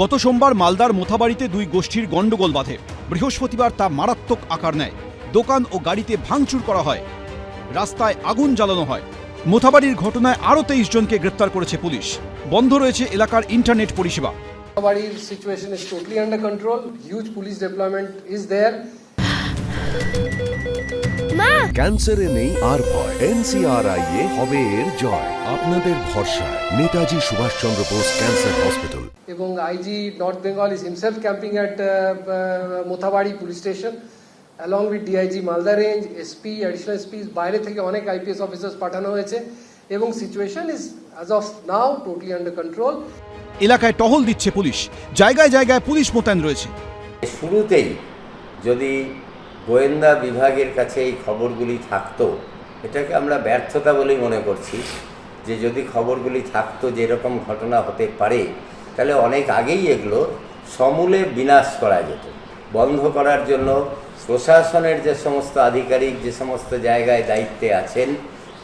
গত সোমবার মালদার মোথাবাড়িতে দুই গোষ্ঠীর গণ্ডগোল বাঁধে। বৃহস্পতিবার তা মারাত্মক আকার নেয়। দোকান ও গাড়িতে ভাঙচুর করা হয়। রাস্তায় আগুন জ্বালানো হয়। মোথাবাড়ির ঘটনায় আরও তেইশ জনকে গ্রেপ্তার করেছে পুলিশ। বন্ধ রয়েছে এলাকার ইন্টারনেট পরিষেবা। Our situation is totally under control. Huge police deployment is there. ক্যান্সারে নেই আর ভয়। এনসিআরআই এ হবে এর জয়। আপনাদের ভরসা নেতাজি সুভাষচন্দ্র বোস ক্যান্সার হসপিটাল। এবং IG north Bengal is himself camping at Mothabari police station. Along with DIG Malda range SP additional SP বাইরে থেকে অনেক আইপিএস অফিসার্স পাঠানো হয়েছে। এবং situation is as of now totally under control এলাকায় টহল দিচ্ছে পুলিশ। জায়গায় জায়গায় পুলিশ মোতায়েন রয়েছে। শুরুতেই যদি গোয়েন্দা বিভাগের কাছে এই খবরগুলি থাকতো, এটাকে আমরা ব্যর্থতা বলেই মনে করছি, যে যদি খবরগুলি থাকতো যে এরকম ঘটনা হতে পারে, তাহলে অনেক আগেই এগুলো সমূলে বিনাশ করা যেত। বন্ধ করার জন্য প্রশাসনের যে সমস্ত আধিকারিক, যে সমস্ত জায়গায় দায়িত্বে আছেন,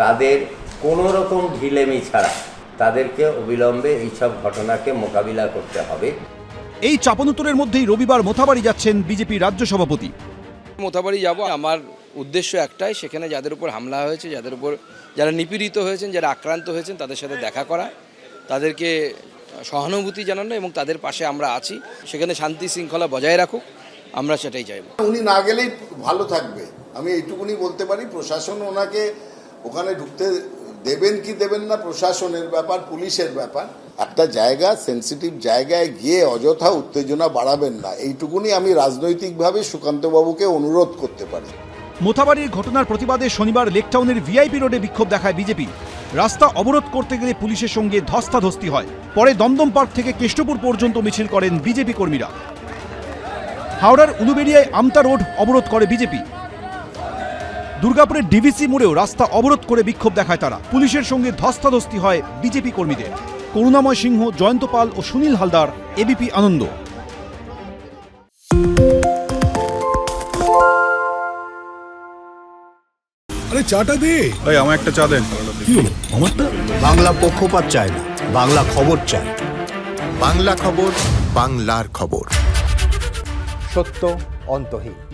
তাদের কোনো রকম ঢিলেমি ছাড়া তাদেরকে অবিলম্বে এইসব ঘটনাকে মোকাবিলা করতে হবে। এই চাপানুতরের মধ্যেই রবিবার মোথাবাড়ি যাচ্ছেন বিজেপি রাজ্য সভাপতি। মোথাবাড়ি যাব। আমার উদ্দেশ্য একটাই, সেখানে যাদের উপর হামলা হয়েছে, যাদের উপর যারা নিপীড়িত হয়েছেন, যারা আক্রান্ত হয়েছেন, তাদের সাথে দেখা করা, তাদেরকে সহানুভূতি জানানো এবং তাদের পাশে আমরা আছি। সেখানে শান্তি শৃঙ্খলা বজায় রাখুক, আমরা সেটাই চাইব। উনি না গেলেই ভালো থাকবে। আমি এইটুকুনি বলতে পারি, প্রশাসন ওনাকে ওখানে ঢুকতে দেবেন কি দেবেন না, প্রশাসনের ব্যাপার, পুলিশের ব্যাপার, একটা জায়গা সেন্সিটিভ জায়গায় গিয়ে অযথা উত্তেজনা বাড়াবেন না। এইটুকুনি আমি রাজনৈতিকভাবে সুকান্তবাবুকে অনুরোধ করতে পারি। মোথাবাড়ির ঘটনার প্রতিবাদে শনিবার লেকটাউনের ভিআইপি রোডে বিক্ষোভ দেখায় বিজেপি। রাস্তা অবরোধ করতে গেলে পুলিশের সঙ্গে ধস্তাধস্তি হয়। পরে দমদম পার্ক থেকে কেষ্টপুর পর্যন্ত মিছিল করেন বিজেপি কর্মীরা। হাওড়ার উলুবেড়িয়ায় আমতা রোড অবরোধ করে বিজেপি। দুর্গাপুরের ডিভিসি মোড়েও রাস্তা অবরোধ করে বিক্ষোভ দেখায় তারা। পুলিশের সঙ্গে ধস্তাধস্তি হয় বিজেপি কর্মীদের। করুণাময় সিংহ জয়ন্ত পাল ও সুনীল হালদার এবিপি আনন্দ। আরে চাটা দে। এই আমার একটা চা দেন। কি হলো? আমারটা? বাংলা পক্ষপাত চায় না বাংলা খবর চায়। বাংলা খবর বাংলার খবর। সত্য অন্তহীন।